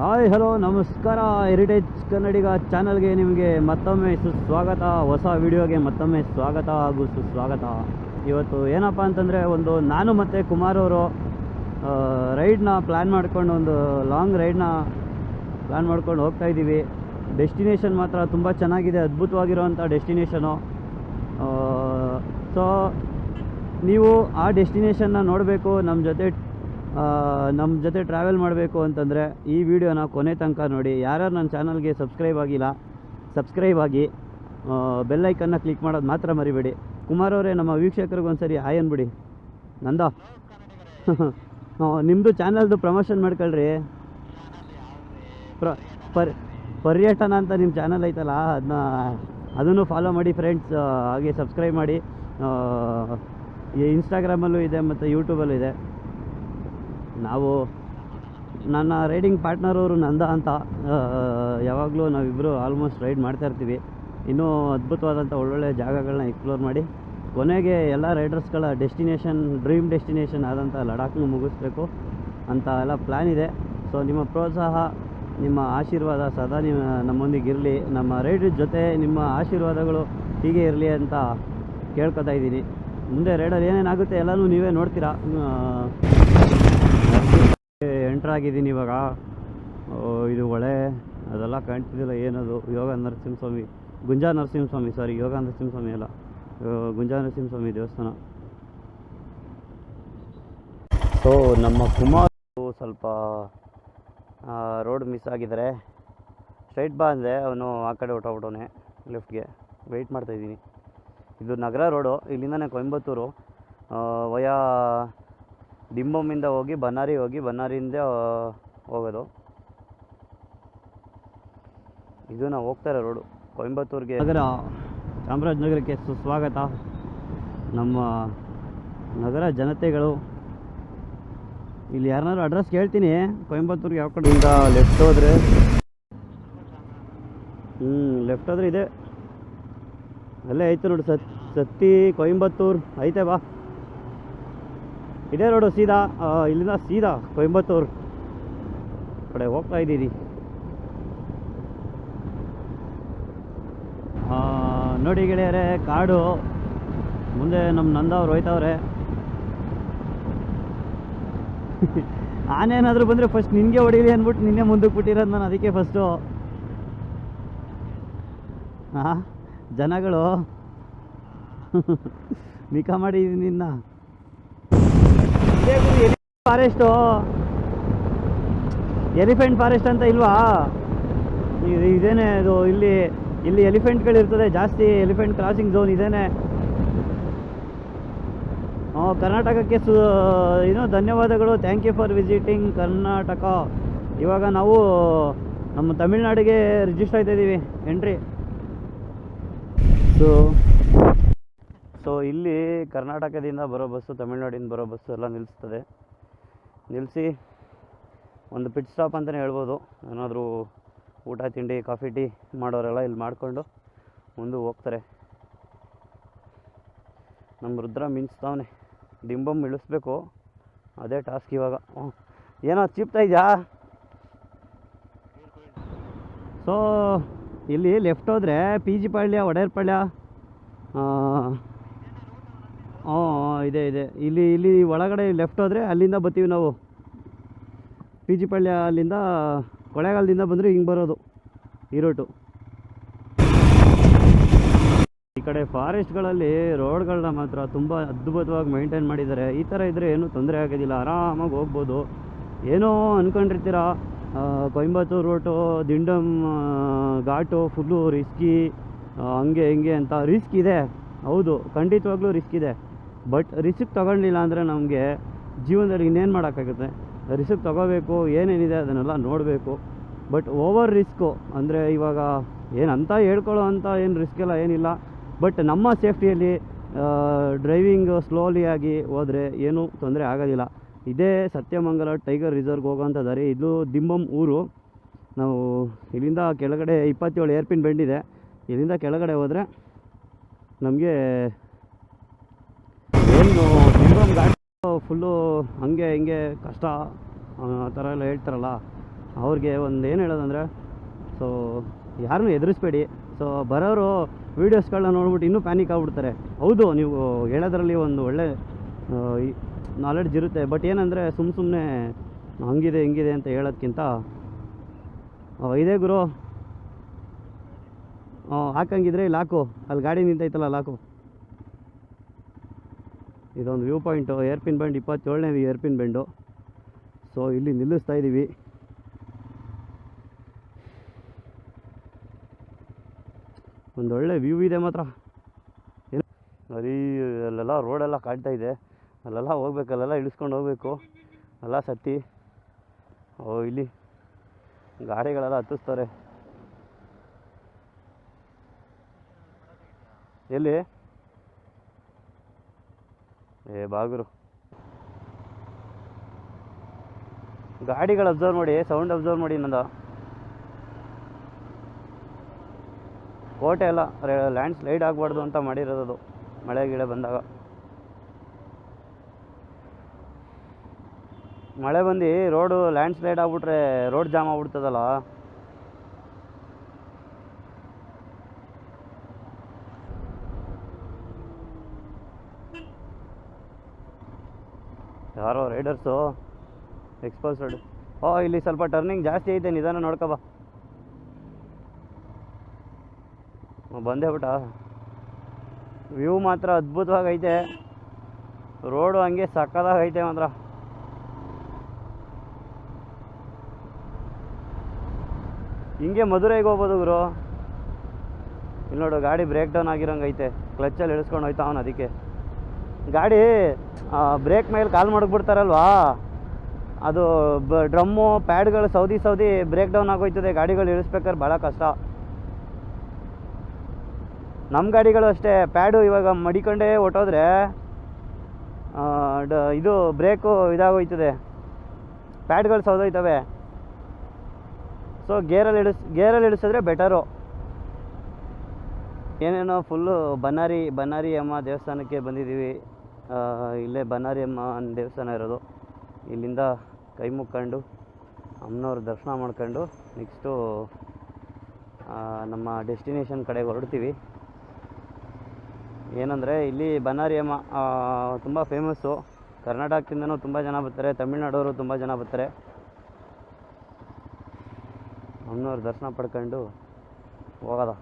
Hi, hello, ನಮಸ್ಕಾರ. Heritage Kannadiga ಚಾನಲ್ಗೆ ನಿಮಗೆ ಮತ್ತೊಮ್ಮೆ ಸುಸ್ವಾಗತ. ಹೊಸ ವಿಡಿಯೋಗೆ ಮತ್ತೊಮ್ಮೆ ಸ್ವಾಗತ ಹಾಗೂ ಸುಸ್ವಾಗತ. ಇವತ್ತು ಏನಪ್ಪ ಅಂತಂದರೆ ಒಂದು ನಾನು ಮತ್ತು ಕುಮಾರ್ ಅವರು ರೈಡ್ನ ಪ್ಲ್ಯಾನ್ ಮಾಡ್ಕೊಂಡು ಒಂದು ಲಾಂಗ್ ರೈಡ್ನ ಪ್ಲ್ಯಾನ್ ಮಾಡ್ಕೊಂಡು ಹೋಗ್ತಾ ಇದ್ದೀವಿ. ಡೆಸ್ಟಿನೇಷನ್ ಮಾತ್ರ ತುಂಬ ಚೆನ್ನಾಗಿದೆ ಅದ್ಭುತವಾಗಿರುವಂಥ ಡೆಸ್ಟಿನೇಷನು ಸೊ ನೀವು ಆ ಡೆಸ್ಟಿನೇಷನ್ನ ನೋಡಬೇಕು ನಮ್ಮ ಜೊತೆ ನಮ್ಮ ಜೊತೆ ಟ್ರಾವೆಲ್ ಮಾಡಬೇಕು ಅಂತಂದರೆ ಈ ವಿಡಿಯೋನ ಕೊನೆ ತನಕ ನೋಡಿ. ಯಾರ್ಯಾರು ನನ್ನ ಚಾನಲ್ಗೆ ಸಬ್ಸ್ಕ್ರೈಬ್ ಆಗಿಲ್ಲ ಸಬ್ಸ್ಕ್ರೈಬ್ ಆಗಿ ಬೆಲ್ಲೈಕನ್ನ ಕ್ಲಿಕ್ ಮಾಡೋದು ಮಾತ್ರ ಮರಿಬೇಡಿ. ಕುಮಾರ್ ಅವರೇ, ನಮ್ಮ ವೀಕ್ಷಕರಿಗೆ ಒಂದ್ಸರಿ ಹಾಯ್ ಅನ್ಬಿಡಿ. ನಂದ? ನಿಮ್ಮದು ಚಾನಲ್ದು ಪ್ರಮೋಷನ್ ಮಾಡ್ಕೊಳ್ರಿ. ಪ್ರ, ಪರ್, ಪರ್ಯಟನ ಅಂತ ನಿಮ್ಮ ಚಾನಲ್ ಐತಲ್ಲ ಅದನ್ನ ಅದನ್ನು ಫಾಲೋ ಮಾಡಿ ಫ್ರೆಂಡ್ಸ್ ಹಾಗೆ ಸಬ್ಸ್ಕ್ರೈಬ್ ಮಾಡಿ. ಇನ್ಸ್ಟಾಗ್ರಾಮಲ್ಲೂ ಇದೆ, ಮತ್ತು ಯೂಟ್ಯೂಬಲ್ಲೂ ಇದೆ. ನಾವು ನನ್ನ ರೈಡಿಂಗ್ ಪಾರ್ಟ್ನರ್ ಅವರು ನಂದ ಅಂತ ಯಾವಾಗಲೂ ನಾವಿಬ್ಬರು ಆಲ್ಮೋಸ್ಟ್ ರೈಡ್ ಮಾಡ್ತಾ ಇರ್ತೀವಿ. ಇನ್ನೂ ಅದ್ಭುತವಾದಂಥ ಒಳ್ಳೊಳ್ಳೆ ಜಾಗಗಳನ್ನ ಎಕ್ಸ್ಪ್ಲೋರ್ ಮಾಡಿ, ಕೊನೆಗೆ ಎಲ್ಲ ರೈಡರ್ಸ್ಗಳ ಡೆಸ್ಟಿನೇಷನ್ ಡ್ರೀಮ್ ಡೆಸ್ಟಿನೇಷನ್ ಆದಂಥ ಲಡಾಖ್ನ ಮುಗಿಸ್ಬೇಕು ಅಂತ ಎಲ್ಲ ಪ್ಲ್ಯಾನ್ ಇದೆ. ಸೊ ನಿಮ್ಮ ಪ್ರೋತ್ಸಾಹ, ನಿಮ್ಮ ಆಶೀರ್ವಾದ ಸದಾ ನಿಮ್ಮ ನಮ್ಮೊಂದಿಗೆ ಇರಲಿ. ನಮ್ಮ ರೈಡ್ ಜೊತೆ ನಿಮ್ಮ ಆಶೀರ್ವಾದಗಳು ಹೀಗೆ ಇರಲಿ ಅಂತ ಕೇಳ್ಕೊತಾ ಇದ್ದೀನಿ. ಮುಂದೆ ರೈಡಲ್ಲಿ ಏನೇನಾಗುತ್ತೆ ಎಲ್ಲನೂ ನೀವೇ ನೋಡ್ತೀರಾ. ಎಂಟ್ರ್ ಆಗಿದ್ದೀನಿ ಇವಾಗ. ಇದು ಹೊಳೆ ಅದೆಲ್ಲ ಕಾಣ್ತಿದ್ದಿಲ್ಲ ಏನದು. ಯೋಗ ನರಸಿಂಹಸ್ವಾಮಿ, ಗುಂಜಾ ನರಸಿಂಹಸ್ವಾಮಿ ಸಾರಿ ಯೋಗ ನರಸಿಂಹಸ್ವಾಮಿ ಅಲ್ಲ. ಗುಂಜಾ ನರಸಿಂಹಸ್ವಾಮಿ ದೇವಸ್ಥಾನ. ಸೊ ನಮ್ಮ ಕುಮಾರ್ ಸ್ವಲ್ಪ ರೋಡ್ ಮಿಸ್ ಆಗಿದ್ದಾರೆ ಸ್ಟ್ರೈಟ್ ಬಾ ಅಂದೆ, ಅವನು ಆ ಕಡೆ ಹೊಟ್ಟೋಗ್ಬಿಟ್ಟವನೆ ಲೆಫ್ಟ್ಗೆ ವೆಯ್ಟ್ ಮಾಡ್ತಾಯಿದ್ದೀನಿ ಇದು ನಗರ ರೋಡು ಇಲ್ಲಿಂದನೇ ಕೊಯಂಬತ್ತೂರು. ವಯಾ ಡಿಂಬಮ್ಮಿಂದ ಹೋಗಿ ಬನ್ನಾರಿ ಹೋಗಿ ಬನ್ನಾರಿಯಿಂದ ಹೋಗೋದು. ಇದು ನಾವು ಹೋಗ್ತಾ ಇರೋ ರೋಡು ಕೊಯಂಬತ್ತೂರಿಗೆ ನಗರ, ಚಾಮರಾಜನಗರಕ್ಕೆ ಸುಸ್ವಾಗತ. ನಮ್ಮ ನಗರ ಜನತೆಗಳು. ಇಲ್ಲಿ ಯಾರನ್ನಾರು ಅಡ್ರೆಸ್ ಕೇಳ್ತೀನಿ. ಕೊಯಂಬತ್ತೂರ್ಗೆ ಯಾವ ಕಡೆಯಿಂದ ಲೆಫ್ಟ್ ಹೋದರೆ ಹ್ಞೂ ಲೆಫ್ಟ್ ಹೋದ್ರೆ ಇದೆ. ಅಲ್ಲೇ ಐತೆ ನೋಡಿ, ಸತ್ ಸತ್ತಿ, ಕೊಯಂಬತ್ತೂರು, ಐತೆ ಬಾ. ಇದೇ ರೋಡು ಸೀದಾ ಇಲ್ಲಿಂದ ಸೀದಾ ಕೊಯಂಬತ್ತೂರು ಕಡೆ ಹೋಗ್ತಾ ಇದ್ದೀರಿ. ನೋಡಿ ಗೆಳೆಯರೆ, ಕಾಡು. ಮುಂದೆ ನಮ್ಮ ನಂದವ್ರು ಹೋಯ್ತವ್ರೆ. ಆನೇನಾದರೂ ಬಂದರೆ ಫಸ್ಟ್ ನಿನಗೆ ಹೊಡೀಲಿ ಅಂದ್ಬಿಟ್ಟು ನಿನ್ನೆ ಮುಂದಕ್ಕೆ ಬಿಟ್ಟಿರೋದು ನಾನು ಅದಕ್ಕೆ ಫಸ್ಟು ಹಾಂ ಜನಗಳು. ನಿಖಾ ಮಾಡಿದ್ದೀನಿ ನಿನ್ನ ಫಾರೆಸ್ಟು ಎಲಿಫೆಂಟ್ ಫಾರೆಸ್ಟ್ ಅಂತ ಇಲ್ವಾ? ಇದು ಇದೇನೆ ಇದು ಇಲ್ಲಿ ಇಲ್ಲಿ ಎಲಿಫೆಂಟ್ಗಳಿರ್ತದೆ ಜಾಸ್ತಿ ಎಲಿಫೆಂಟ್ ಕ್ರಾಸಿಂಗ್ ಝೋನ್ ಇದೇನೆ. ಕರ್ನಾಟಕಕ್ಕೆ ಸು ಏನು ಧನ್ಯವಾದಗಳು thank you for visiting Karnataka. ಇವಾಗ ನಾವು ನಮ್ಮ ತಮಿಳ್ನಾಡಿಗೆ ರಿಜಿಸ್ಟರ್ ಆಯ್ತಾ ಇದ್ದೀವಿ ಎಂಟ್ರಿ ಸೊ ಸೊ ಇಲ್ಲಿ ಕರ್ನಾಟಕದಿಂದ ಬರೋ ಬಸ್ಸು, ತಮಿಳ್ನಾಡಿಂದ ಬರೋ ಬಸ್ಸು ಎಲ್ಲ ನಿಲ್ಲಿಸ್ತದೆ ನಿಲ್ಲಿಸಿ ಒಂದು ಪಿಟ್ ಸ್ಟಾಪ್ ಅಂತಲೇ ಹೇಳ್ಬೋದು. ಏನಾದರೂ ಊಟ, ತಿಂಡಿ ಕಾಫಿ ಟೀ ಮಾಡೋರೆಲ್ಲ ಇಲ್ಲಿ ಮಾಡಿಕೊಂಡು ಮುಂದೆ ಹೋಗ್ತಾರೆ. ನಮ್ಮ ರುದ್ರ ಮಿಂಚ್ತಾವನೆ ಡಿಂಬಮ್ ಇಳಿಸ್ಬೇಕು. ಅದೇ ಟಾಸ್ಕ್ ಇವಾಗ. ಏನೋ ಚಿಪ್ತಾ ಇದೆಯಾ? ಸೊ ಇಲ್ಲಿ ಲೆಫ್ಟ್ ಹೋದರೆ ಪಿ ಜಿ ಪಾಳ್ಯ ಒಡೆಯರ್ ಪಾಳ್ಯ ಹ್ಞೂ ಇದೆ ಇದೆ. ಇಲ್ಲಿ ಇಲ್ಲಿ ಒಳಗಡೆ ಲೆಫ್ಟ್ ಹೋದರೆ ಅಲ್ಲಿಂದ ಬರ್ತೀವಿ ನಾವು. ಪಿ ಜಿ ಅಲ್ಲಿಂದ ಕೊಳೆಗಾಲದಿಂದ ಬಂದರೆ ಹಿಂಗೆ ಬರೋದು, ಈ ರೋಟು ಈ ಕಡೆ ಫಾರೆಸ್ಟ್ಗಳಲ್ಲಿ ರೋಡ್ಗಳನ್ನ ಮಾತ್ರ ತುಂಬ ಅದ್ಭುತವಾಗಿ ಮೈಂಟೈನ್ ಮಾಡಿದ್ದಾರೆ. ಈ ಥರ ಇದ್ದರೆ ಏನೂ ತೊಂದರೆ ಆಗೋದಿಲ್ಲ, ಆರಾಮಾಗಿ ಹೋಗ್ಬೋದು. ಏನೋ ಅಂದ್ಕೊಂಡಿರ್ತೀರ Coimbatore route Dhimbam ghat full risky ಹಂಗೆ, ಹಿಂಗೆ ಅಂತ. ರಿಸ್ಕ್ ಇದೆ, ಹೌದು, ಖಂಡಿತವಾಗ್ಲೂ ರಿಸ್ಕ್ ಇದೆ. ಬಟ್ ರಿಸಿಪ್ಟ್ ತೊಗೊಳ್ಲಿಲ್ಲ ಅಂದರೆ ನಮಗೆ ಜೀವನದಲ್ಲಿ ಇನ್ನೇನು ಮಾಡೋಕ್ಕಾಗುತ್ತೆ? ರಿಸಿಪ್ಟ್ ತೊಗೋಬೇಕು, ಏನೇನಿದೆ ಅದನ್ನೆಲ್ಲ ನೋಡಬೇಕು. ಬಟ್ ಓವರ್ ರಿಸ್ಕು ಅಂದರೆ ಇವಾಗ ಏನಂತ ಹೇಳ್ಕೊಳ್ಳೋ ಅಂತ ಏನು ರಿಸ್ಕ್ ಎಲ್ಲ ಏನಿಲ್ಲ. ಬಟ್ ನಮ್ಮ ಸೇಫ್ಟಿಯಲ್ಲಿ ಡ್ರೈವಿಂಗ್ ಸ್ಲೋಲಿ ಆಗಿ ಹೋದರೆ ಏನೂ ತೊಂದರೆ ಆಗೋದಿಲ್ಲ. ಇದೇ ಸತ್ಯಮಂಗಲ ಟೈಗರ್ ರಿಸರ್ವ್ಗೆ ಹೋಗೋಂಥ ದಾರಿ. ಇದು ದಿಂಬಮ್ ಊರು. ನಾವು ಇಲ್ಲಿಂದ ಕೆಳಗಡೆ ಇಪ್ಪತ್ತೇಳು ಏರ್ಪಿನ್ ಬೆಂಡಿದೆ ಇಲ್ಲಿಂದ ಕೆಳಗಡೆ ಹೋದರೆ ನಮಗೆ ಏನು ದಿಂಬಮ್ ಗಾಡಿ. ಫುಲ್ಲು ಹಂಗೆ ಹಿಂಗೆ ಕಷ್ಟ ಆ ಥರ ಎಲ್ಲ ಹೇಳ್ತಾರಲ್ಲ ಅವ್ರಿಗೆ ಒಂದು ಏನು ಹೇಳೋದಂದರೆ ಸೊ ಯಾರನ್ನೂ ಎದುರಿಸ್ಬೇಡಿ. ಸೊ ಬರೋರು ವೀಡಿಯೋಸ್ಗಳನ್ನ ನೋಡ್ಬಿಟ್ಟು ಇನ್ನೂ ಪ್ಯಾನಿಕ್ ಆಗ್ಬಿಡ್ತಾರೆ. ಹೌದು ನೀವು ಹೇಳೋದ್ರಲ್ಲಿ ಒಂದು ಒಳ್ಳೆ ನಾಲೆಡ್ಜ್ ಇರುತ್ತೆ ಬಟ್ ಏನಂದರೆ ಸುಮ್ಮ ಸುಮ್ಮನೆ ಹಂಗಿದೆ ಹಿಂಗಿದೆ ಅಂತ ಹೇಳೋದ್ಕಿಂತ ಆ, ಇದೇ ಗುರು. ಹಾಕಂಗಿದ್ರೆ ಇಲ್ಲಿ ಹಾಕು ಅಲ್ಲಿ ಗಾಡಿ ನಿಂತೈತಲ್ಲ ಲಾಕು ಇದೊಂದು ವ್ಯೂ ಪಾಯಿಂಟು, ಏರ್ಪಿನ್ ಬ್ಯಾಂಡ್ ಇಪ್ಪತ್ತೇಳನೇ ಏರ್ಪಿನ್ ಬೆಂಡು ಸೊ ಇಲ್ಲಿ ನಿಲ್ಲಿಸ್ತಾ ಇದ್ದೀವಿ ಒಂದೊಳ್ಳೆ ವ್ಯೂ ಇದೆ ಮಾತ್ರ. ಏನು ಅಲ್ಲೆಲ್ಲ ರೋಡೆಲ್ಲ ಕಾಣ್ತಾ ಇದೆ. ಅಲ್ಲೆಲ್ಲ ಹೋಗ್ಬೇಕು, ಅಲ್ಲೆಲ್ಲ ಇಳಿಸ್ಕೊಂಡು ಹೋಗ್ಬೇಕು. ಎಲ್ಲ ಸತ್ತಿ. ಓ, ಇಲ್ಲಿ ಗಾಡಿಗಳೆಲ್ಲ ಹತ್ತಿಸ್ತಾರೆ. ಎಲ್ಲಿ? ಏ, ಬಾಗುರು. ಗಾಡಿಗಳು ಅಬ್ಸರ್ವ್ ಮಾಡಿ ಸೌಂಡ್ ಅಬ್ಸರ್ವ್ ಮಾಡಿ ನಂದ ಕೋಟೆ ಎಲ್ಲ ಲ್ಯಾಂಡ್ ಸ್ಲೈಡ್ ಆಗಬಾರ್ದು ಅಂತ ಮಾಡಿರೋದು ಮಳೆ ಗಿಳೆ ಬಂದಾಗ. ಮಳೆ ಬಂದು ರೋಡು ಲ್ಯಾಂಡ್ ಸ್ಲೈಡ್ ಆಗ್ಬಿಟ್ರೆ ರೋಡ್ ಜಾಮ್ ಆಗ್ಬಿಡ್ತದಲ್ಲ? ಯಾರೋ ರೈಡರ್ಸು ಎಕ್ಸ್ಪಲ್ಸ್ ರೋಡ್ ಓ, ಇಲ್ಲಿ ಸ್ವಲ್ಪ ಟರ್ನಿಂಗ್ ಜಾಸ್ತಿ ಐತೆ, ನಿಧಾನ ನೋಡ್ಕೊಬ ಬಂದೇ ಬಿಟ್ಟ. ವ್ಯೂ ಮಾತ್ರ ಅದ್ಭುತವಾಗೈತೆ ರೋಡು ಹಂಗೆ ಸಕ್ಕದಾಗೈತೆ ಮಾತ್ರ. ಹಿಂಗೆ ಮಧುರೈಗೆ ಹೋಗ್ಬೋದು ಗುರು. ಇಲ್ಲಿ ನೋಡು, ಗಾಡಿ ಬ್ರೇಕ್ ಡೌನ್ ಆಗಿರೋಂಗೈತೆ ಕ್ಲಚ್ಚಲ್ಲಿ ಇಳಿಸ್ಕೊಂಡು ಹೋಯ್ತಾ ಅವನು ಅದಕ್ಕೆ. ಗಾಡಿ ಬ್ರೇಕ್ ಮೇಲೆ ಕಾಲ್ ಮಡಗ್ಬಿಡ್ತಾರಲ್ವಾ? ಅದು ಬ ಡ್ರಮ್ಮು ಪ್ಯಾಡ್ಗಳು ಸೌದಿ ಸೌದಿ ಬ್ರೇಕ್ ಡೌನ್ ಆಗೋಯ್ತದೆ. ಗಾಡಿಗಳು ಇಳಿಸ್ಬೇಕಾದ್ರೆ ಭಾಳ ಕಷ್ಟ. ನಮ್ಮ ಗಾಡಿಗಳು ಅಷ್ಟೇ ಪ್ಯಾಡು ಇವಾಗ ಮಡಿಕೊಂಡೇ ಹೊಟ್ಟೋದ್ರೆ ಡ- ಇದು ಬ್ರೇಕು ಇದಾಗೋಯ್ತದೆ. ಪ್ಯಾಡ್ಗಳು ಸೌದೋಯ್ತವೆ. ಸೊ ಗೇರಲ್ಲಿ ಇಳಿಸ್ ಗೇರಲ್ಲಿ ಇಳಿಸಿದ್ರೆ ಬೆಟರು ಏನೇನೋ ಫುಲ್ಲು ಬನ್ನಾರಿ ಬನ್ನಾರಿ ಅಮ್ಮ ದೇವಸ್ಥಾನಕ್ಕೆ ಬಂದಿದ್ದೀವಿ. ಇಲ್ಲೇ ಬನ್ನಾರಿ ಅಮ್ಮ ಅನ್ನೋ ದೇವಸ್ಥಾನ ಇರೋದು. ಇಲ್ಲಿಂದ ಕೈ ಮುಕ್ಕೊಂಡು ಅಮ್ಮನವ್ರ ದರ್ಶನ ಮಾಡ್ಕೊಂಡು ನೆಕ್ಸ್ಟು ನಮ್ಮ ಡೆಸ್ಟಿನೇಷನ್ ಕಡೆಗೆ ಹೊರಡ್ತೀವಿ. ಏನಂದರೆ ಇಲ್ಲಿ ಬನ್ನಾರಿ ಅಮ್ಮ ತುಂಬ ಫೇಮಸ್ಸು ಕರ್ನಾಟಕದಿಂದನೂ ತುಂಬ ಜನ ಬರ್ತಾರೆ, ತಮಿಳ್ನಾಡವರು ತುಂಬ ಜನ ಬರ್ತಾರೆ. ಅಮ್ಮನವ್ರ ದರ್ಶನ ಪಡ್ಕೊಂಡು ಹೋಗೋದ?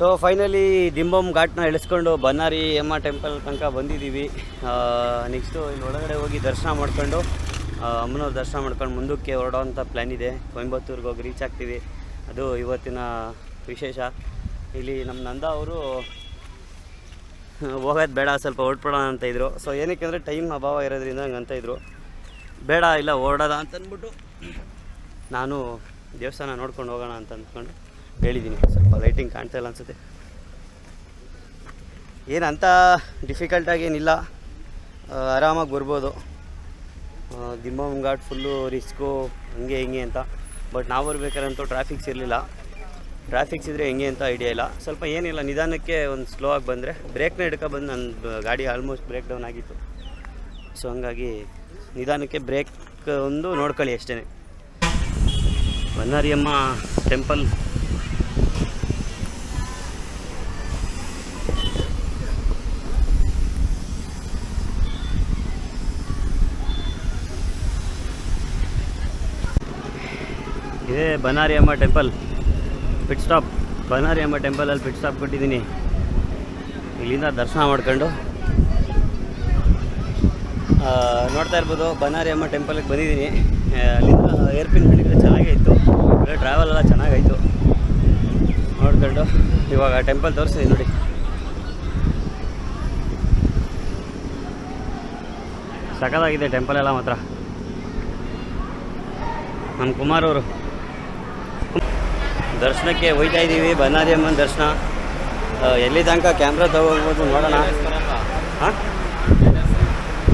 ಸೊ ಫೈನಲಿ ದಿಂಬಮ್ ಘಾಟ್ನ ಇಳಿಸ್ಕೊಂಡು ಬನ್ನಾರಿ ಎಮ್ಮ ಟೆಂಪಲ್ ತನಕ ಬಂದಿದ್ದೀವಿ. ನೆಕ್ಸ್ಟು ಇಲ್ಲಿ ಒಳಗಡೆ ಹೋಗಿ ದರ್ಶನ ಮಾಡ್ಕೊಂಡು ಅಮ್ಮನವ್ರ ದರ್ಶನ ಮಾಡ್ಕೊಂಡು ಮುಂದಕ್ಕೆ ಹೊರಡೋವಂಥ ಪ್ಲ್ಯಾನ್ ಇದೆ. ಕೊಯಂಬತ್ತೂರಿಗೆ ಹೋಗಿ ರೀಚ್ ಆಗ್ತೀವಿ. ಅದು ಇವತ್ತಿನ ವಿಶೇಷ. ಇಲ್ಲಿ ನಮ್ಮ ನಂದ ಅವರು, ಹೋಗೋದು ಬೇಡ, ಸ್ವಲ್ಪ ಹೊರಟ್ಬಿಡೋಣ ಅಂತ ಇದ್ರು. ಸೊ ಏನಕ್ಕೆ ಅಂದರೆ ಟೈಮ್ ಅಭಾವ ಇರೋದ್ರಿಂದ ಹಂಗೆ ಅಂತ ಇದ್ರು. ಬೇಡ, ಇಲ್ಲ, ಹೊರಡೋದ ಅಂತ ಅಂದ್ಬಿಟ್ಟು ನಾನು ದೇವಸ್ಥಾನ ನೋಡ್ಕೊಂಡು ಹೋಗೋಣ ಅಂತ ಅಂದ್ಕೊಂಡು ಹೇಳಿದ್ದೀನಿ ಸ್ವಲ್ಪ ಲೈಟಿಂಗ್ ಕಾಣ್ತಾ ಇಲ್ಲ ಅನಿಸುತ್ತೆ. ಏನಂತ ಡಿಫಿಕಲ್ಟಾಗಿ ಏನಿಲ್ಲ. ಆರಾಮಾಗಿ ಬರ್ಬೋದು. ದಿಮ್ಮಮ್ ಘಾಟ್ ಫುಲ್ಲು ರಿಸ್ಕು ಹಂಗೆ ಹಿಂಗೆ ಅಂತ. ಬಟ್ ನಾವು ಬರ್ಬೇಕಾರಂತೂ ಟ್ರಾಫಿಕ್ಸ್ ಇರಲಿಲ್ಲ. ಟ್ರಾಫಿಕ್ಸ್ ಇದ್ದರೆ ಹೆಂಗೆ ಅಂತ ಐಡಿಯಾ ಇಲ್ಲ. ಸ್ವಲ್ಪ ಏನಿಲ್ಲ, ನಿಧಾನಕ್ಕೆ ಒಂದು ಸ್ಲೋ ಆಗಿ ಬಂದರೆ ಬ್ರೇಕ್ನ ಹಿಡ್ಕೊ ಬಂದು ನನ್ನ ಗಾಡಿ ಆಲ್ಮೋಸ್ಟ್ ಬ್ರೇಕ್ ಡೌನ್ ಆಗಿತ್ತು. ಸೊ ಹಂಗಾಗಿ ನಿಧಾನಕ್ಕೆ ಬ್ರೇಕ್ ಒಂದು ನೋಡ್ಕೊಳ್ಳಿ ಅಷ್ಟೇ ಬನ್ನಾರಿಯಮ್ಮ ಟೆಂಪಲ್ ಇದೇ. ಬನಾರಿ ಅಮ್ಮ ಟೆಂಪಲ್. ಪಿಟ್ ಸ್ಟಾಪ್ ಬನಾರಿ ಅಮ್ಮ ಟೆಂಪಲಲ್ಲಿ ಪಿಟ್ ಸ್ಟಾಪ್ ಕೊಟ್ಟಿದ್ದೀನಿ. ಇಲ್ಲಿಂದ ದರ್ಶನ ಮಾಡ್ಕೊಂಡು. ನೋಡ್ತಾ ಇರ್ಬೋದು ಬನಾರಿ ಅಮ್ಮ ಟೆಂಪಲ್ಗೆ ಬಂದಿದ್ದೀನಿ. ಅಲ್ಲಿಂದ ಏರ್ಪಿನ್ ಬಿಟ್ಟಿದ್ರೆ ಚೆನ್ನಾಗೇ ಇತ್ತು. ಟ್ರಾವೆಲ್ ಎಲ್ಲ ಚೆನ್ನಾಗಾಯಿತು. ನೋಡ್ಕೊಂಡು, ಇವಾಗ ಟೆಂಪಲ್ ತೋರಿಸ್ತೀನಿ ನೋಡಿ. ಸಖತ್ತಾಗಿದೆ ಟೆಂಪಲ್ ಎಲ್ಲ ಮಾತ್ರ. ನಮ್ಮ ಕುಮಾರ್ ಅವರು. ದರ್ಶನಕ್ಕೆ ಹೋಯ್ತಾ ಇದ್ದೀವಿ ಬನ್ನಾರಿ ಅಮ್ಮನ ದರ್ಶನ. ಎಲ್ಲಿ ತನಕ ಕ್ಯಾಮ್ರಾ ತಗೋಬೋದು ನೋಡೋಣ. ಹಾಂ?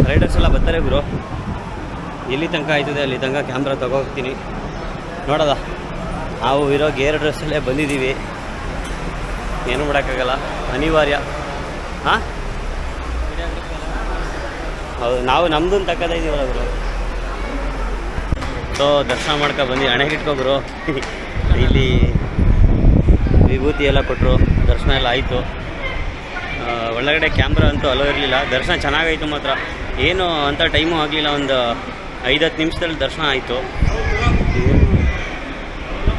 ರೈಡರ್ಸ್ ಎಲ್ಲ ಬರ್ತಾರೆ ಗುರು. ಎಲ್ಲಿ ತನಕ ಆಯ್ತದೆ, ಅಲ್ಲಿ ತನಕ ಕ್ಯಾಮ್ರಾ ತಗೋಗ್ತೀನಿ ನೋಡೋದ? ನಾವು ಇರೋ ಗೇರ್ ಡ್ರೆಸ್ಸಲ್ಲೇ ಬಂದಿದ್ದೀವಿ. ಏನು ಮಾಡೋಕ್ಕಾಗಲ್ಲ. ಅನಿವಾರ್ಯ. ಹಾಂ? ಹೌದು, ನಾವು ನಮ್ದು ತಕ್ಕದ ಇದೀವಲ್ಲ ಗುರು. ಸೊ ದರ್ಶನ ಮಾಡ್ಕೊ ಬಂದು ಹಣೆಗಿಟ್ಕೊಬ್ರು ಇಲ್ಲಿ ವಿಭೂತಿ ಎಲ್ಲ ಕೊಟ್ಟರು ದರ್ಶನ ಎಲ್ಲ ಆಯಿತು. ಒಳಗಡೆ ಕ್ಯಾಮ್ರಾ ಅಂತೂ ಅಲೋ ಇರಲಿಲ್ಲ. ದರ್ಶನ ಚೆನ್ನಾಗಾಯಿತು ಮಾತ್ರ. ಏನು ಅಂಥ ಟೈಮು ಆಗಲಿಲ್ಲ, ಒಂದು ಐದು ಹತ್ತು ನಿಮಿಷದಲ್ಲಿ ದರ್ಶನ ಆಯಿತು.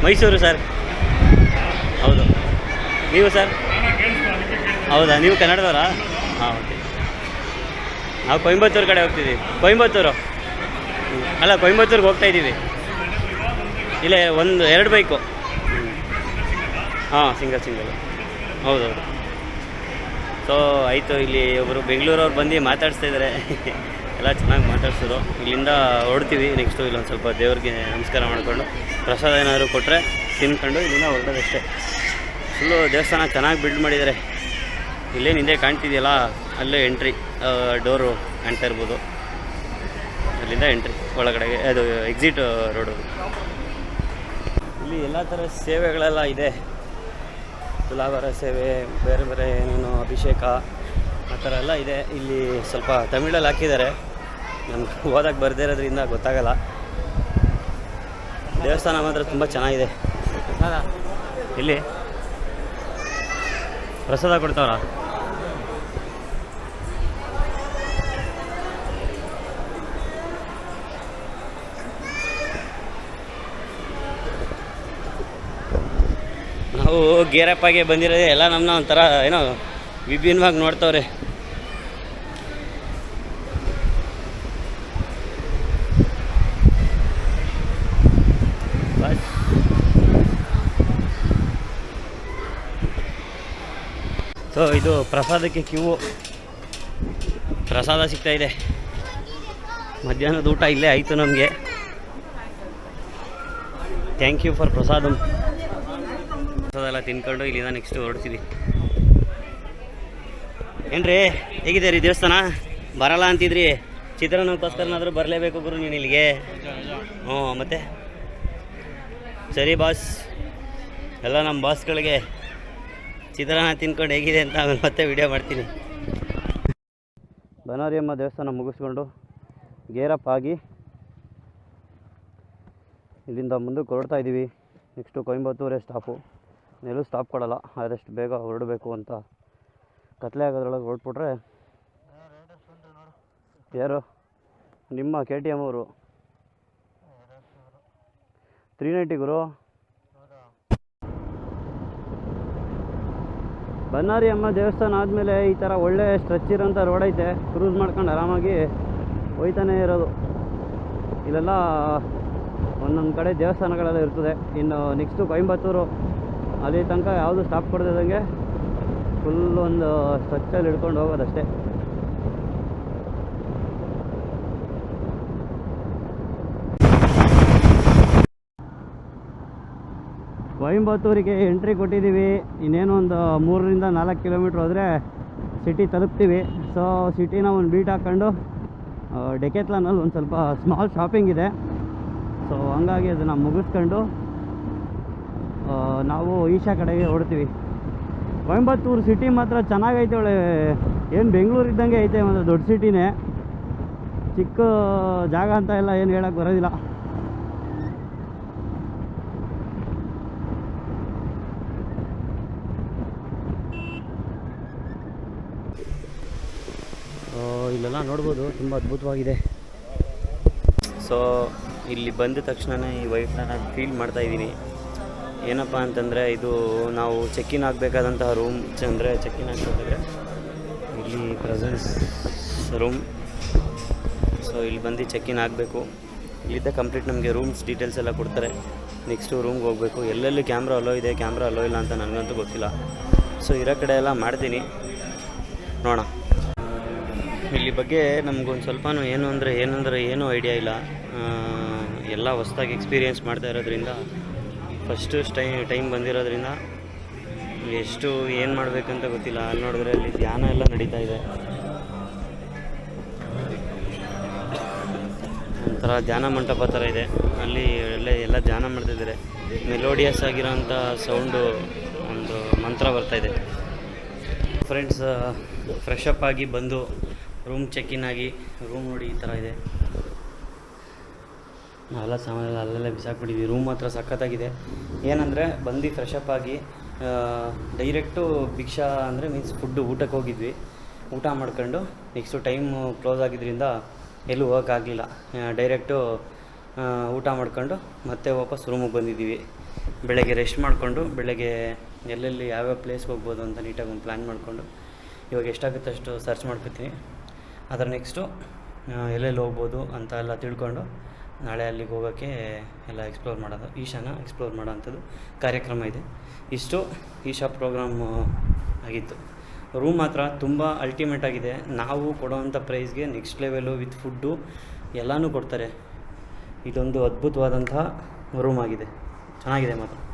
ಮೈಸೂರು ಸರ್ ಹೌದು. ನೀವು ಸರ್ ಹೌದಾ? ನೀವು ಕನ್ನಡದವರಾ? ಹಾಂ ಓಕೆ ನಾವು ಕೊಯಂಬತ್ತೂರು ಕಡೆ ಹೋಗ್ತಿದ್ದೀವಿ. ಕೊಯಂಬತ್ತೂರು? ಅಲ್ಲ, ಕೊಯಂಬತ್ತೂರಿಗೆ ಹೋಗ್ತಾ ಇದ್ದೀವಿ. ಇಲ್ಲೇ, ಒಂದು, ಎರಡು ಬೈಕು. ಹಾಂ, ಸಿಂಗಲ್ ಸಿಂಗಲ್. ಹೌದೌದು. ಸೊ ಆಯಿತು, ಇಲ್ಲಿ ಒಬ್ಬರು ಬೆಂಗಳೂರವ್ರು ಬಂದು ಮಾತಾಡಿಸ್ತಾ ಇದ್ದಾರೆ ಎಲ್ಲ ಚೆನ್ನಾಗಿ ಮಾತಾಡ್ಸಿದ್ರು ಇಲ್ಲಿಂದ ಹೊರಡ್ತೀವಿ ನೆಕ್ಸ್ಟು ಇಲ್ಲೊಂದು ಸ್ವಲ್ಪ ದೇವ್ರಿಗೆ ನಮಸ್ಕಾರ ಮಾಡಿಕೊಂಡು. ಪ್ರಸಾದ ಏನಾದರೂ ಕೊಟ್ಟರೆ ತಿನ್ಕೊಂಡು ಇಲ್ಲಿಂದ ಹೊರಡೋದಷ್ಟೇ ಫುಲ್ಲು ದೇವಸ್ಥಾನ ಚೆನ್ನಾಗಿ ಬಿಲ್ಡ್ ಮಾಡಿದ್ದಾರೆ ಇಲ್ಲೇನು ಹಿಂದೆ ಕಾಣ್ತಿದೆಯಲ್ಲ, ಅಲ್ಲೇ ಎಂಟ್ರಿ ಡೋರು ಕಾಣ್ತಾ ಇರ್ಬೋದು. ಅಲ್ಲಿಂದ ಎಂಟ್ರಿ ಒಳಗಡೆಗೆ, ಅದು ಎಕ್ಸಿಟ್ ರೋಡು ಇಲ್ಲಿ ಎಲ್ಲ ಥರ ಸೇವೆಗಳೆಲ್ಲ ಇದೆ. ತುಲಾಭಾರ ಸೇವೆ ಬೇರೆ ಬೇರೆ ಏನೇನು ಅಭಿಷೇಕ ಆ ಥರ ಎಲ್ಲ ಇದೆ. ಇಲ್ಲಿ ಸ್ವಲ್ಪ ತಮಿಳಲ್ಲಿ ಹಾಕಿದ್ದಾರೆ. ನಮ್ಗೆ ಓದಕ್ಕೆ ಬರದೇ ಇರೋದ್ರಿಂದ ಗೊತ್ತಾಗಲ್ಲ. ದೇವಸ್ಥಾನ ಮಾತ್ರ ತುಂಬ ಚೆನ್ನಾಗಿದೆ. ಇಲ್ಲಿ ಪ್ರಸಾದ ಕೊಡ್ತಾವ್ರ? ನಾವು ಗೇರಪ್ಪಾಗೆ ಬಂದಿರೋದೆ ಎಲ್ಲ ನಮ್ಮನ್ನ ಒಂಥರ ಏನೋ ವಿಭಿನ್ನವಾಗಿ ನೋಡ್ತವ್ರೆ. ಸೊ ಇದು ಪ್ರಸಾದಕ್ಕೆ ಕ್ಯೂ ಪ್ರಸಾದ ಸಿಗ್ತಾ ಇದೆ. ಮಧ್ಯಾಹ್ನದ ಊಟ ಇಲ್ಲೇ ಆಯಿತು ನಮಗೆ. Thank you for prasadam. ಎಲ್ಲ ತಿನ್ಕೊಂಡು ಇಲ್ಲಿಂದ ನೆಕ್ಸ್ಟ್ ಹೊರಡ್ತೀವಿ. ಏನ್ರಿ ಹೇಗಿದೆ ರೀ ದೇವಸ್ಥಾನ? ಬರಲ್ಲ ಅಂತಿದ್ರಿ. ಚಿತ್ರಾನ್ನಕ್ಕೋಸ್ಕರನಾದರೂ ಬರಲೇಬೇಕು ಗುರು ನೀನು ಇಲ್ಲಿಗೆ. ಹ್ಞೂ, ಮತ್ತೆ? ಸರಿ ಬಾಸ್ ಎಲ್ಲ ನಮ್ಮ ಬಾಸ್ಗಳಿಗೆ ಚಿತ್ರಾನ್ನ ತಿನ್ಕೊಂಡು ಹೇಗಿದೆ ಅಂತ ಆಮೇಲೆ ಮತ್ತೆ ವಿಡಿಯೋ ಮಾಡ್ತೀನಿ. ಬನಾರಿಯಮ್ಮ ದೇವಸ್ಥಾನ ಮುಗಿಸ್ಕೊಂಡು ಗೇರಪ್ ಆಗಿ ಇಲ್ಲಿಂದ ಮುಂದಕ್ಕೆ ಹೊರಡ್ತಾ ಇದ್ದೀವಿ ನೆಕ್ಸ್ಟು ಕೊಯಂಬತ್ತೂರೇ ಸ್ಟಾಪು ಎಲ್ಲೂ ಸ್ಟಾಪ್ ಕೊಡಲ್ಲ, ಆದಷ್ಟು ಬೇಗ ಹೊರಡಬೇಕು ಅಂತ ಕತ್ಲೆ ಆಗೋದ್ರೊಳಗೆ ಹೊರಟ್ಬಿಟ್ರೆ ಯಾರು? ನಿಮ್ಮ ಕೆ ಟಿ ಎಂ ಅವರು. ತ್ರೀ ನೈಂಟಿ ಗುರು. ಬನ್ನಾರಿ ಅಮ್ಮ ದೇವಸ್ಥಾನ ಆದಮೇಲೆ ಈ ಥರ ಒಳ್ಳೆ ಸ್ಟ್ರೆಚ್ ಇರೋಂಥ ರೋಡ್ ಐತೆ ಕ್ರೂಸ್ ಮಾಡ್ಕೊಂಡು ಆರಾಮಾಗಿ ಹೋಯ್ತಾನೆ ಇರೋದು. ಇಲ್ಲೆಲ್ಲ ಒಂದೊಂದು ಕಡೆ ದೇವಸ್ಥಾನಗಳೆಲ್ಲ ಇರ್ತದೆ. ಇನ್ನು ನೆಕ್ಸ್ಟು ಕೊಯಂಬತ್ತೂರು. ಅಲ್ಲಿ ತನಕ ಯಾವುದು ಸ್ಟಾಪ್ ಕೊಡ್ದಿದ್ದಂಗೆ ಫುಲ್ ಒಂದು ಸ್ಟ್ರೆಚ್ಚಲ್ಲಿ ಹಿಡ್ಕೊಂಡು ಹೋಗೋದಷ್ಟೇ. ಕೊಯಂಬತ್ತೂರಿಗೆ ಎಂಟ್ರಿ ಕೊಟ್ಟಿದ್ದೀವಿ. ಇನ್ನೇನು ಒಂದು ಮೂರರಿಂದ ನಾಲ್ಕು ಕಿಲೋಮೀಟ್ರ್ ಹೋದರೆ ಸಿಟಿ ತಲುಪ್ತೀವಿ. ಸೊ ಸಿಟಿನ ಒಂದು ಬೀಟ್ ಹಾಕ್ಕೊಂಡು ಡೆಕೆತ್ಲಾನಲ್ಲಿ ಒಂದು ಸ್ವಲ್ಪ ಸ್ಮಾಲ್ ಶಾಪಿಂಗ್ ಇದೆ. ಸೊ ಹಂಗಾಗಿ ಅದನ್ನು ಮುಗಿಸ್ಕೊಂಡು ನಾವು ಈಶಾ ಕಡೆಗೆ ಹೊಡ್ತೀವಿ ಕೊಯಂಬತ್ತೂರು ಸಿಟಿ ಮಾತ್ರ ಚೆನ್ನಾಗೈತೆ ಒಳ್ಳೆ, ಏನು ಬೆಂಗಳೂರು ಇದ್ದಂಗೆ ಐತೆ ಒಂದು ದೊಡ್ಡ ಸಿಟಿನೇ ಚಿಕ್ಕ ಜಾಗ ಅಂತ ಎಲ್ಲ ಏನು ಹೇಳಕ್ಕೆ ಬರೋದಿಲ್ಲ. ಇಲ್ಲೆಲ್ಲ ನೋಡ್ಬೋದು, ತುಂಬ ಅದ್ಭುತವಾಗಿದೆ. ಸೊ ಇಲ್ಲಿ ಬಂದ ತಕ್ಷಣವೇ ಈ ವೈಫ್ನ ನಾನು ಫೀಲ್ ಮಾಡ್ತಾ ಇದ್ದೀನಿ. ಏನಪ್ಪ ಅಂತಂದರೆ ಇದು ನಾವು ಚೆಕ್ ಇನ್ ಆಗಬೇಕಾದಂತಹ ರೂಮ್ ಅಂದರೆ ಚೆಕ್ ಇನ್ ಆಗಬೇಕಾದ್ರೆ ಇಲ್ಲಿ ಪ್ರೆಸೆನ್ಸ್ ರೂಮ್ ಸೊ ಇಲ್ಲಿ ಬಂದು ಚೆಕ್ ಇನ್ ಆಗಬೇಕು. ಇಲ್ಲಿದ್ದ ಕಂಪ್ಲೀಟ್ ನಮಗೆ ರೂಮ್ಸ್ ಡೀಟೇಲ್ಸ್ ಎಲ್ಲ ಕೊಡ್ತಾರೆ. ನೆಕ್ಸ್ಟು ರೂಮ್ಗೆ ಹೋಗಬೇಕು. ಎಲ್ಲೆಲ್ಲಿ ಕ್ಯಾಮ್ರಾ ಅಲೋ ಇದೆ ಕ್ಯಾಮ್ರಾ ಅಲೋ ಇಲ್ಲ ಅಂತ ನನಗಂತೂ ಗೊತ್ತಿಲ್ಲ. ಸೊ ಇರೋ ಕಡೆ ಎಲ್ಲ ಮಾಡ್ತೀನಿ. ನೋಡೋಣ. ಇಲ್ಲಿ ಬಗ್ಗೆ ನಮಗೊಂದು ಸ್ವಲ್ಪನೂ ಏನು ಅಂದರೆ, ಏನಂದರೆ ಏನೂ ಐಡಿಯಾ ಇಲ್ಲ. ಎಲ್ಲ ಹೊಸ್ದಾಗಿ ಎಕ್ಸ್ಪೀರಿಯೆನ್ಸ್ ಮಾಡ್ತಾ ಇರೋದ್ರಿಂದ ಫಸ್ಟು ಸ್ಟೈ ಟೈಮ್ ಬಂದಿರೋದ್ರಿಂದ ಎಷ್ಟು ಏನು ಮಾಡಬೇಕಂತ ಗೊತ್ತಿಲ್ಲ. ಅಲ್ಲಿ ನೋಡಿದ್ರೆ ಅಲ್ಲಿ ಧ್ಯಾನ ಎಲ್ಲ ನಡೀತಾ ಇದೆ. ಒಂಥರ ಧ್ಯಾನ ಮಂಟಪ ಥರ ಇದೆ. ಅಲ್ಲಿ ಎಲ್ಲ ಎಲ್ಲ ಧ್ಯಾನ ಮಾಡ್ತಿದ್ದಾರೆ. ಮೆಲೋಡಿಯಸ್ ಆಗಿರೋಂಥ ಸೌಂಡು ಒಂದು ಮಂತ್ರ ಬರ್ತಾ ಇದೆ. ಫ್ರೆಂಡ್ಸ್ ಫ್ರೆಶ್ ಅಪ್ ಆಗಿ ಬಂದು ರೂಮ್ ಚೆಕ್ ಇನ್ ಆಗಿ ರೂಮ್ ನೋಡಿ ಈ ಥರ ಇದೆ. ನಾವೆಲ್ಲ ಸಾಮಾನೆಲ್ಲ ಅಲ್ಲೆಲ್ಲ ಬಿಸಾಕ್ಬಿಟ್ಟಿದ್ವಿ. ರೂಮ್ ಮಾತ್ರ ಸಖತ್ತಾಗಿದೆ. ಏನಂದರೆ ಬಂದು ಅಪ್ ಆಗಿ ಡೈರೆಕ್ಟು ಭಿಕ್ಷಾ ಅಂದರೆ ಮೀನ್ಸ್ ಫುಡ್ಡು ಊಟಕ್ಕೆ ಹೋಗಿದ್ವಿ. ಊಟ ಮಾಡ್ಕೊಂಡು ನೆಕ್ಸ್ಟು ಟೈಮು ಕ್ಲೋಸ್ ಆಗಿದ್ದರಿಂದ ಎಲ್ಲೂ ಹೋಗೋಕ್ಕಾಗಲಿಲ್ಲ ಡೈರೆಕ್ಟು ಊಟ ಮಾಡ್ಕೊಂಡು ಮತ್ತೆ ವಾಪಸ್ ರೂಮಿಗೆ ಬಂದಿದ್ದೀವಿ. ಬೆಳಗ್ಗೆ ರೆಸ್ಟ್ ಮಾಡಿಕೊಂಡು ಬೆಳಗ್ಗೆ ಎಲ್ಲೆಲ್ಲಿ ಯಾವ್ಯಾವ ಪ್ಲೇಸ್ಗೆ ಹೋಗ್ಬೋದು ಅಂತ ನೀಟಾಗಿ ಒಂದು ಪ್ಲ್ಯಾನ್ ಮಾಡಿಕೊಂಡು ಇವಾಗ ಎಷ್ಟಾಗುತ್ತೆ ಅಷ್ಟು ಸರ್ಚ್ ಮಾಡ್ಕೊತೀನಿ. ಅದರ ನೆಕ್ಸ್ಟು ಎಲ್ಲೆಲ್ಲಿ ಹೋಗ್ಬೋದು ಅಂತ ಎಲ್ಲ ತಿಳ್ಕೊಂಡು ನಾಳೆ ಅಲ್ಲಿಗೆ ಹೋಗೋಕ್ಕೆ ಎಲ್ಲ ಎಕ್ಸ್ಪ್ಲೋರ್ ಮಾಡೋದು, ಈಶಾನ ಎಕ್ಸ್ಪ್ಲೋರ್ ಮಾಡೋವಂಥದ್ದು ಕಾರ್ಯಕ್ರಮ ಇದೆ. ಇಷ್ಟು ಈಶಾ ಪ್ರೋಗ್ರಾಮು ಆಗಿತ್ತು. ರೂಮ್ ಮಾತ್ರ ತುಂಬ ಅಲ್ಟಿಮೇಟ್ ಆಗಿದೆ. ನಾವು ಕೊಡೋವಂಥ ಪ್ರೈಸ್ಗೆ ನೆಕ್ಸ್ಟ್ ಲೆವೆಲು ವಿತ್ ಫುಡ್ಡು ಎಲ್ಲನೂ ಕೊಡ್ತಾರೆ. ಇದೊಂದು ಅದ್ಭುತವಾದಂತಹ ರೂಮ್ ಆಗಿದೆ. ಚೆನ್ನಾಗಿದೆ ಮಾತ್ರ.